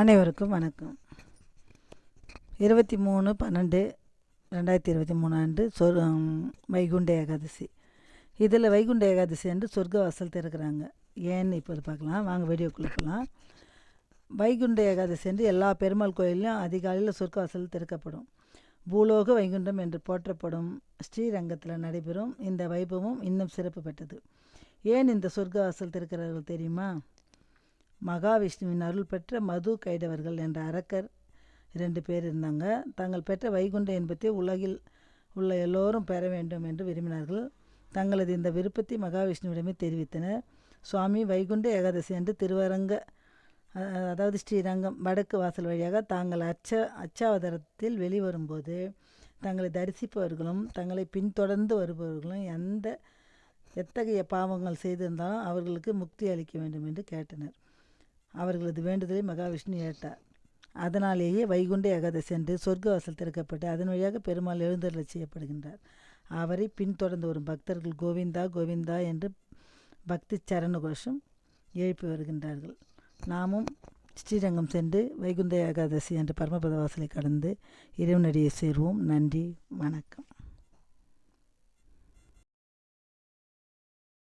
அனைவருக்கும் வணக்கம். இருபத்தி மூணு பன்னெண்டு ரெண்டாயிரத்தி இருபத்தி மூணு ஆண்டு சொர் வைகுண்ட ஏகாதசி. இதில் வைகுண்ட ஏகாதசி அன்று சொர்க்கவாசல் திறக்கிறாங்க. ஏன்னு இப்போ பார்க்கலாம். வாங்க வீடியோ கொடுக்கலாம் வைகுண்ட ஏகாதசி என்று எல்லா பெருமாள் கோயிலையும் அதிகாலையில் சொர்க்கவாசல் திறக்கப்படும். பூலோக வைகுண்டம் என்று போற்றப்படும் ஸ்ரீரங்கத்தில் நடைபெறும் இந்த வைபவம் இன்னும் சிறப்பு பெற்றது. ஏன் இந்த சொர்க்கவாசல் திறக்கிறார்கள் தெரியுமா? மகாவிஷ்ணுவின் அருள் பெற்ற மது கைடவர்கள் என்ற அரக்கர் இரண்டு பேர் இருந்தாங்க. தாங்கள் பெற்ற வைகுண்ட இன்பத்தை உலகில் உள்ள எல்லோரும் பெற வேண்டும் என்று விரும்பினார்கள். தங்களது இந்த விருப்பத்தை மகாவிஷ்ணுவிடமே தெரிவித்தனர். சுவாமி வைகுண்ட ஏகாதசி என்று திருவரங்க அதாவது ஸ்ரீரங்கம் வடக்கு வாசல் வழியாக தாங்கள் அச்ச அச்சாவதாரத்தில் வெளிவரும்போது தங்களை தரிசிப்பவர்களும் தங்களை பின்தொடர்ந்து வருபவர்களும் எந்த எத்தகைய பாவங்கள் செய்திருந்தாலும் அவர்களுக்கு முக்தி அளிக்க வேண்டும் என்று கேட்டனர். அவர்களது வேண்டுதலை மகாவிஷ்ணு ஏற்றார். அதனாலேயே வைகுண்ட ஏகாதசி என்று சொர்க்கவாசல் திறக்கப்பட்டு அதன் வழியாக பெருமாள் எழுந்தருளச் செய்யப்படுகின்றார். அவரை பின்தொடர்ந்து வரும் பக்தர்கள் கோவிந்தா கோவிந்தா என்று பக்தி சரண கோஷம் எழுப்பி வருகின்றார்கள். நாமும் ஸ்ரீரங்கம் சென்று வைகுந்த ஏகாதசி என்ற பரமபத வாசலை கடந்து இறைவனடியை சேர்வோம். நன்றி வணக்கம்.